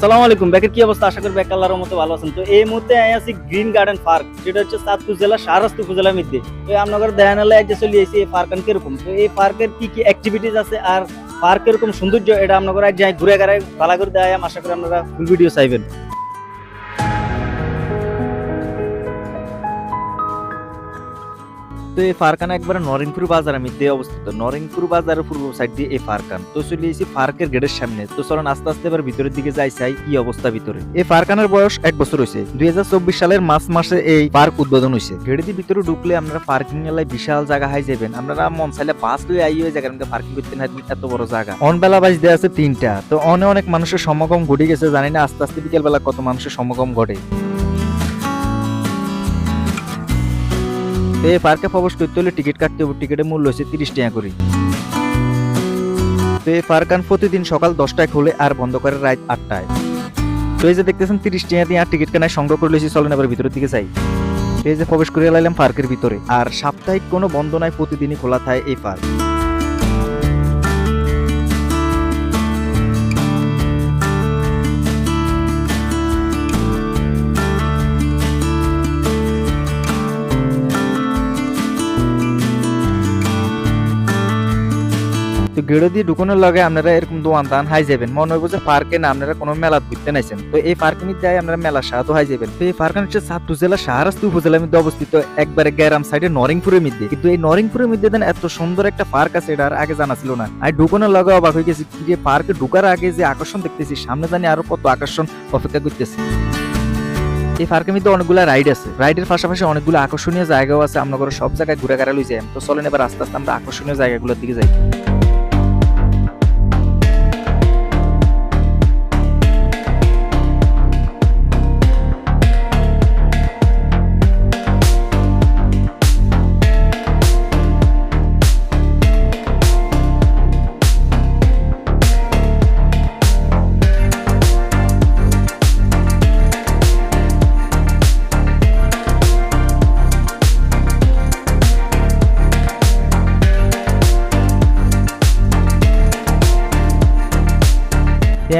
আসসালামু আলাইকুম। ব্যাকের কি অবস্থা? আশা করি ব্যাক আল্লাহর মতো ভালো আছেন। তো এই মুহূর্তে আছি গ্রিন গার্ডেন পার্ক যেটা হচ্ছে চাঁদপুর জেলা সারাস্তু উপজেলার মধ্যে। তো আপনাদের দেখানালে যে চলে এসেছি এই পার্ক কীরকম? তো এই পার্কের কি কি অ্যাক্টিভিটিস আছে আর পার্কের এরকম সৌন্দর্য, এটা আপনাদের আজ যাই ঘুরে ঘুরে ভালো করে দেয় আশা করি আপনারা ফুল ভিডিও চাইবেন। তো এই ফারকান একবার নরিনপুর বাজারের মধ্যে অবস্থিত। নরিনপুর বাজারের পূর্ব সাইড দিয়ে এই ফারকান। তো চলে এসেছি পার্কের গেটের সামনে। তো চলুন আস্তে আস্তে এবার ভিতরের দিকে যাই, চাই কি অবস্থা ভিতরে। এই ফারকানের বয়স এক বছর হয়েছে। দুই সালের মার্চ মাসে এই পার্ক উদ্বোধন হয়েছে। গেটের দিয়ে ভিতরে ঢুকলে আপনারা পার্কিং এলাকায় বিশাল জায়গা হাই যাবেন আপনারা মন চাইলে বাস লয়ে আই ওই জায়গার মধ্যে পার্কিং করতে না এত বড় জায়গা। অনবেলা বাজ দেওয়া আছে তিনটা। তো অনে অনেক মানুষের সমাগম ঘটে গেছে। জানি না আস্তে আস্তে বিকেলবেলা কত মানুষের সমাগম ঘটে। এই পার্কে প্রবেশ করতে হলে টিকিট কাটতে হবে। টিকিটের মূল্য হচ্ছে তিরিশ টাকা করে। তো এই পার্কান প্রতিদিন সকাল দশটায় খোলে আর বন্ধ করে রাত আটটায়। তো এই যে দেখতেছেন তিরিশ টাকা দিয়ে আর টিকিট কেনায় সংগ্রহ করে লেছি চলেন এবার ভিতরের দিকে যাই। এই যে প্রবেশ করে লাইলাম পার্কের ভিতরে। আর সাপ্তাহিক কোনো বন্ধ নাই, প্রতিদিনই খোলা থাকে এই পার্ক তো গেড়ো দিয়ে ঢুকানোর লগে আপনারা এরকম দোয়ান দান হাই যাবেন। মনে হইব যে পার্কে না আপনারা কোনো মেলা ঘুরতে নাইছেন। তো এই পার্কের মধ্যে আপনারা মেলা সাহায্য হাই যাবেন। তো এই পার্ক হচ্ছে সাতু জেলা, শাহরাস্তি উপজেলার মধ্যে অবস্থিত একবারে গ্যারাম সাইডে নরিংপুরের মধ্যে। কিন্তু এই নরিংপুরের মধ্যে দেন এত সুন্দর একটা পার্ক আছে এটা আর আগে জানা ছিল না। আর ঢুকানোর লগে অবাক হয়ে গেছি যে পার্কে ঢুকার আগে যে আকর্ষণ দেখতেছি, সামনে জানি আরও কত আকর্ষণ অপেক্ষা করতেছি। এই পার্কের মধ্যে অনেকগুলো রাইড আছে। রাইডের পাশাপাশি অনেকগুলো আকর্ষণীয় জায়গাও আছে, আমরা সব জায়গায় ঘুরে ঘুরে লই যাই। তো চলেন এবার আস্তে আস্তে আমরা আকর্ষণীয় জায়গাগুলোর দিকে যাই।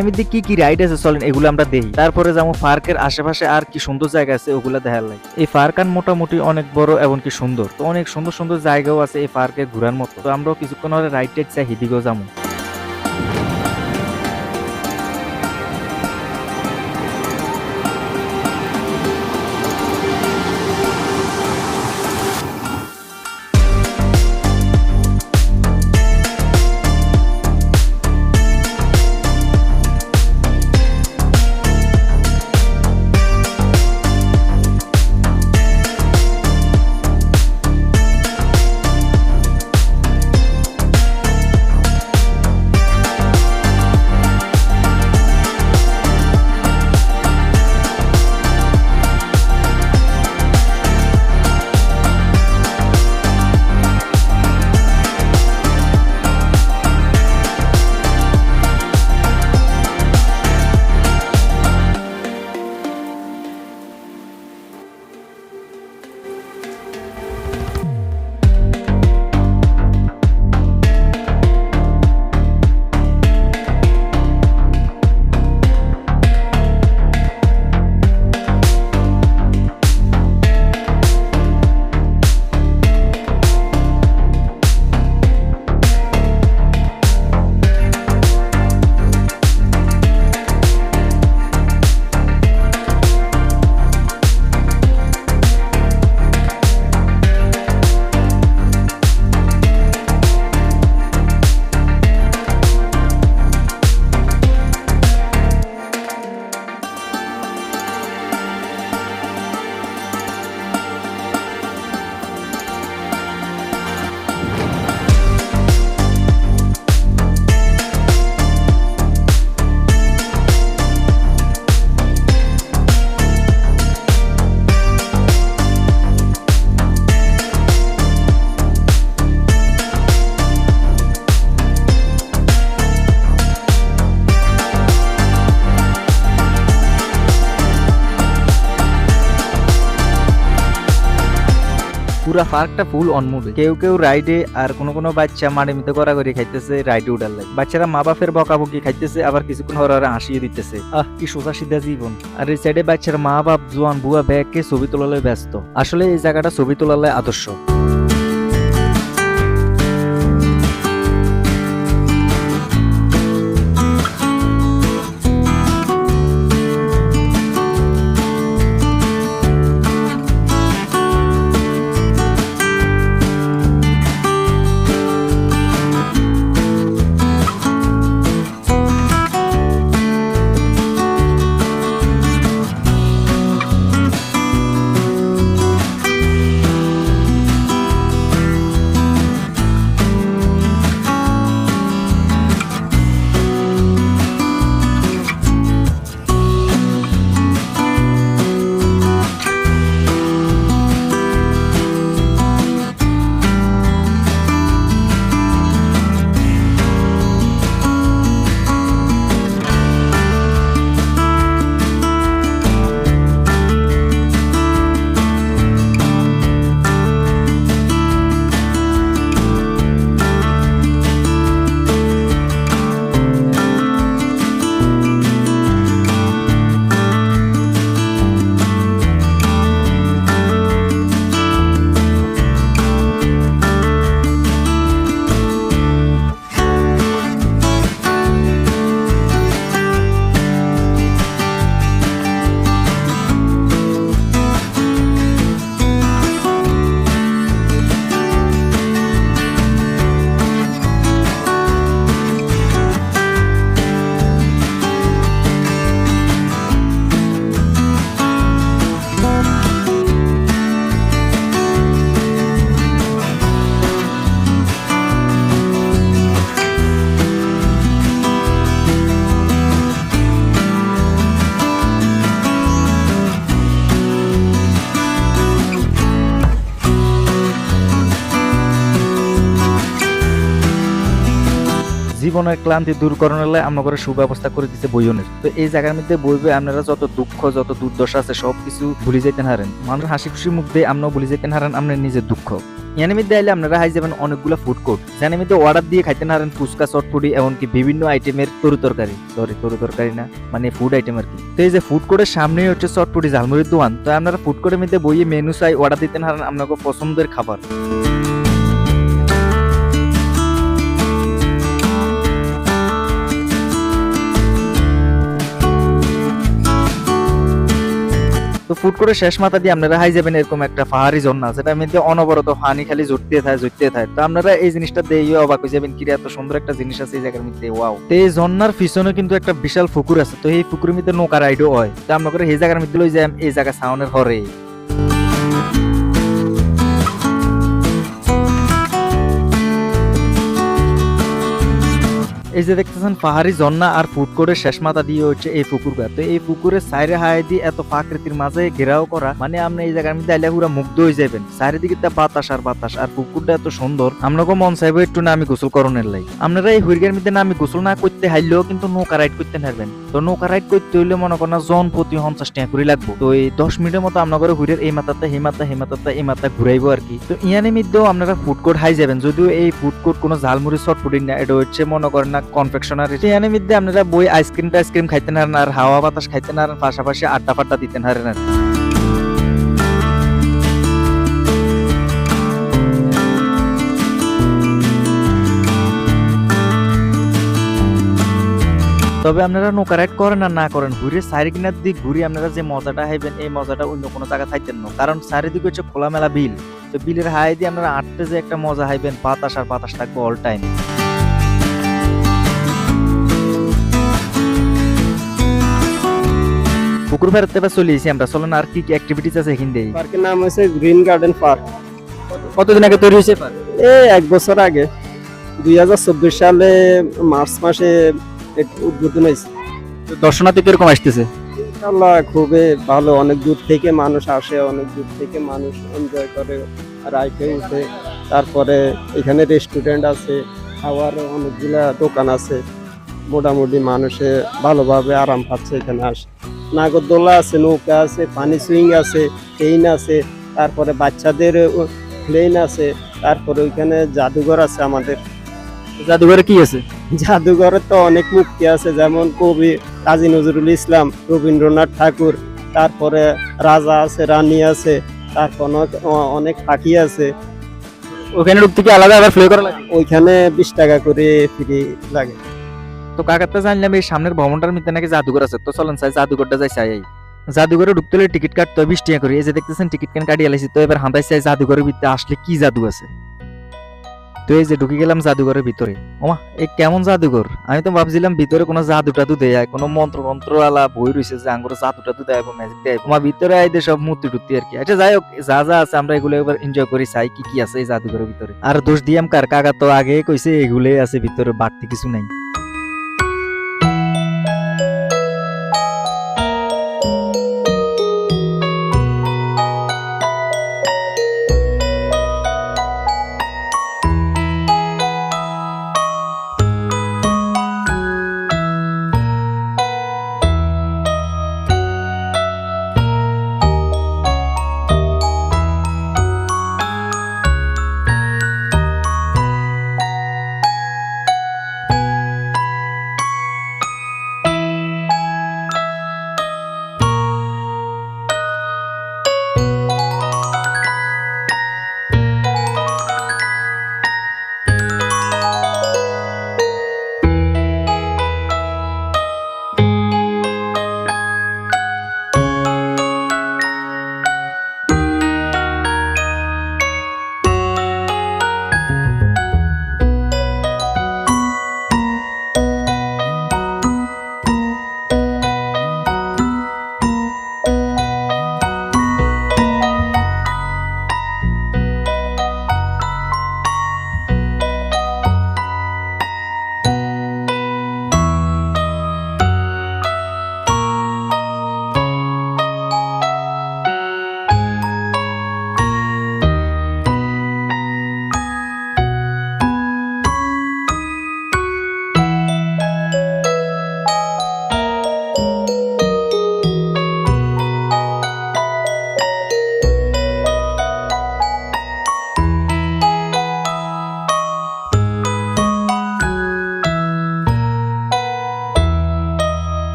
এর মধ্যে কি কি রাইড আছে চলেন, এগুলো আমরা দেখি। তারপরে যেমন পার্কের আশেপাশে আর কি সুন্দর জায়গা আছে ওগুলো দেখার লাগে। এই পার্কান মোটামুটি অনেক বড় এবং কি সুন্দর। তো অনেক সুন্দর সুন্দর জায়গাও আছে এই পার্কে ঘোরার মতো। তো আমরাও কিছুক্ষণ হলে রাইড টাইড চাই হিদিকেও যাব। পুরা পার্কটা ফুল অনমুড কেউ কেউ রাইডে আর কোনো কোনো বাচ্চা মাড়ে মিতে করা করে খাইতেছে রাইডে উঠার লাগে। বাচ্চারা মা বাপের বকাবকি খাইতেছে, আবার কিছুক্ষণ হর হরে হাসিয়ে দিতেছে। আহ, কি সোজা সিধা জীবন। আর এই সাইডে বাচ্চার মা বাপ, জোয়ান, বুয়া ব্যাগকে ছবি তোলালে ব্যস্ত। আসলে এই জায়গাটা ছবি তোলালে আদর্শ। জীবনের ক্লান্তি দূর করানোর আমরা করে সুব্যবস্থা করে দিতে বইনের তো এই জায়গার মধ্যে বইবে আপনারা যত দুঃখ, যত দুর্দশা আছে, সবকিছু ভুলে যেতেন হারেন। মানুষ হাসি খুশি মুখ দিয়ে আমরাও ভুলে যেতেন হারেন, আপনার নিজের দুঃখ। ইয়ানের মধ্যে আইলে আপনারা হাই যাবেন অনেকগুলো ফুড কোর্ট যার মধ্যে অর্ডার দিয়ে খাইতে না হারেন ফুচকা চটপুরি এমনকি বিভিন্ন আইটেমের তরু তরকারি। সরি তরু তরকারি না মানে ফুড আইটেম আর কি। তো এই যে ফুড কোর্টের সামনেই হচ্ছে চটপুরি ঝালমুড়ির দোকান। তো আপনারা ফুড কোর্টের মধ্যে বইয়ে মেনু চাই অর্ডার দিতেন হারেন আপনাকে পছন্দের খাবার। তো ফুট করে শেষ মাথা দিয়ে আপনারা হাই যাবেন এরকম একটা পাহাড়ি ঝর্ণা যেটার মধ্যে অনবরত পানি খালি জুটতে থাকে জুটতে থাকে। তো আপনারা এই জিনিসটা দিয়ে অবাক হয়ে যাবেন কি এত সুন্দর একটা জিনিস আছে এই জায়গার মধ্যে ওয়াও তো এই ঝর্ণার পিছনে কিন্তু একটা বিশাল পুকুর আছে, তো এই পুকুরের মধ্যে নৌকা রাইডও হয়। তো আমরা করে এই জায়গার মধ্যে লই যাই, এই জায়গা সাউনের হরে এই যে দেখতেছেন, পাহাড়ি ঝর্ণা আর ফুট কোর্টের শেষ মাথা দিয়ে হচ্ছে এই পুকুরটা তো এই পুকুরের সাইরে হায় দিয়ে এত প্রাকৃতির মাঝে ঘেরাও করা মানে আপনি এই জায়গার মধ্যে আইলে পুরো মুগ্ধ হয়ে যাবেন চারিদিকে তা বাতাস আর বাতাস, আর পুকুরটা এত সুন্দর। আপনাকে মন চাইব একটু না আমি গোসল করণের লাই। আপনারা এই হুইরগের মধ্যে না আমি গোসল না করতে হাইলেও কিন্তু নৌকা রাইড করতে পারবেন তো নৌকা রাইড করতে হইলে মনে করেন জন প্রতি পঞ্চাশ টাকা করে লাগবো। তো এই দশ মিনিটের মতো আপনার হুইরের এই মাথাতে, এই মাথা এই মাথাতে, এই মাথা ঘুরাইবো আর কি। তো ইয়ানি মধ্যেও আপনারা ফুড কোর্ট হাই যাবেন। যদিও এই ফুড কোর্ট কোনো ঝালমুড়ি শর্ট না, এটা হচ্ছে মনে করেন না কনফেকশনারি আপনারা বই আইসক্রিম টাইসক্রিম আর হাওয়া বাতাস পাশাপাশি আড্ডা তবে আপনারা নৌকা রাইড করেন আর না করেন, ঘুরে চারিকিনার দিক ঘুরে আপনারা যে মজাটা হাইবেন এই মজাটা অন্য কোনো জায়গা থাকতেন না। কারণ চারিদিকে হচ্ছে খোলামেলা বিল। তো বিলের হাই দিয়ে আপনারা আটতে যে একটা মজা হাইবেন বাতাস আর বাতাস থাকবে অল টাইম ফেরতে এবার চলে এসেছি আমরা। চলেন আর কি কি অ্যাক্টিভিটিস আছে এখান দিয়ে? পার্কের নাম হচ্ছে গ্রিন গার্ডেন পার্ক। কতদিন আগে তৈরি হয়েছে পার্ক? এই এক বছর আগে দুই হাজার চব্বিশ সালে মার্চ মাসে উদ্বোধন হয়েছে। দর্শনার্থী কীরকম আসতেছে? আল্লাহ খুবই ভালো অনেক দূর থেকে মানুষ আসে অনেক দূর থেকে মানুষ এনজয় করে রাইডে উঠে। তারপরে এখানে রেস্টুরেন্ট আছে খাওয়ার অনেকগুলা দোকান আছে। মোটামুটি মানুষে ভালোভাবে আরাম পাচ্ছে এখানে আসে। নাগরদোলা আছে নৌকা আছে পানি সুইং আছে ট্রেন আছে তারপরে বাচ্চাদের প্লেন আছে তারপরে ওইখানে জাদুঘর আছে আমাদের। জাদুঘরে কি আছে? জাদুঘরে তো অনেক মুক্তি আছে যেমন কবি কাজী নজরুল ইসলাম রবীন্দ্রনাথ ঠাকুর তারপরে রাজা আছে রানী আছে তারপর অনেক- পাখি আছে। ওখানে ঢুকতে কি আলাদা আবার ফ্লে করা লাগে? ওইখানে বিশ টাকা করে ফ্রি লাগে। তো কাকাতে জানলাম এই সামনের ভবনটার মধ্যে নাকি জাদুঘর আছে। তো চলেন চাই, জাদুঘরটা যাই চাই। জাদুঘরে ঢুকতে হলে টিকিট কাটতে হয়, বিশ টাকা করে। এই যে দেখতেছেন, টিকিট কেন কাটিয়ে লাইছি? তো এবার হাঁদাই চাই, জাদুঘরের ভিতরে আসলে কি জাদু আছে? তো এই যে ঢুকে গেলাম জাদুঘরের ভিতরে। ওমা এই কেমন জাদুঘর? আমি তো ভাবছিলাম ভিতরে কোনো জাদু টাদু দেয়, কোনো মন্ত্র মন্ত্র আলা বই রয়েছে যে আঙ্গুরে জাদু টাদু দেয় ম্যাজিক দেয় আমার ভিতরে আইতে সব মূর্তি টুর্তি আর কি। আচ্ছা যাই হোক, যা যা আছে আমরা এগুলো এবার এনজয় করি, চাই কি কি আছে এই জাদুঘরের ভিতরে। আর দোষ দিয়াম কার? কাকা তো আগে কইছে, এগুলোই আছে ভিতরে, বাড়তি কিছু নাই।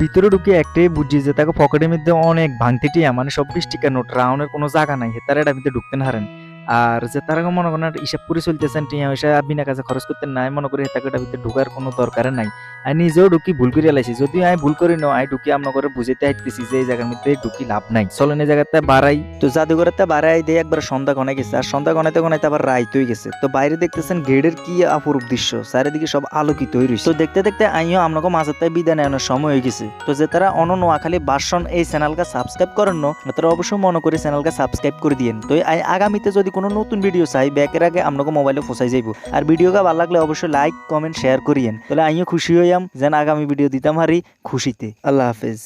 ভিতরে ঢুকে একটাই বুঝি যে তাকে পকেটের মধ্যে অনেক ভাঙতিটিয়া মানে সব বিশ টাকা নোট রাউনের কোনো জায়গা নাই হেতারে এটা ভিতরে ঢুকতে না হারেন। আর যে তারা মনে করেন হিসাব করে চলতেছেন, টিয়া পয়সা বিনা কাছে খরচ করতে নাই, মনে করি তাকে এটা ভিতরে ঢুকার কোনো দরকার নাই। আমি নিজেও ঢুকি ভুল করে লাইছি যদি আমি ভুল করি না আমি ঢুকি আপনার করে বুঝাইতে আইতেছি যে এই জায়গার মধ্যে ঢুকি লাভ নাই। চলেন এই জায়গাতে বাড়াই, তো জাদুঘরেতে বাড়াই দিয়ে একবার সন্ধ্যা গনে গেছে, আর সন্ধ্যা গনাইতে গনাইতে আবার রাইত হয়ে গেছে। তো বাইরে দেখতেছেন গেটের কি অপরূপ দৃশ্য, চারিদিকে সব আলোকিত হয়ে রয়েছে তো দেখতে দেখতে আইও আপনাকে মাঝের তাই বিদায় নেওয়ার সময় হয়ে গেছে। তো যে তারা অন নোয়াখালী বাসন এই চ্যানেলকে সাবস্ক্রাইব করেন না, তারা অবশ্যই মনে করে চ্যানেলকে সাবস্ক্রাইব করে দিয়েন। তো আগামীতে যদি কোনো নতুন ভিডিও চাই ব্যাকের আগে আপনাকে মোবাইলে ফসাই যাইব। আর ভিডিও ভিডিওটা ভালো লাগলে অবশ্যই লাইক কমেন্ট শেয়ার করিয়েন। তাহলে আমিও খুশি হইয়াম, যেন আগামী ভিডিও দিতাম হারি খুশিতে। আল্লাহ হাফেজ।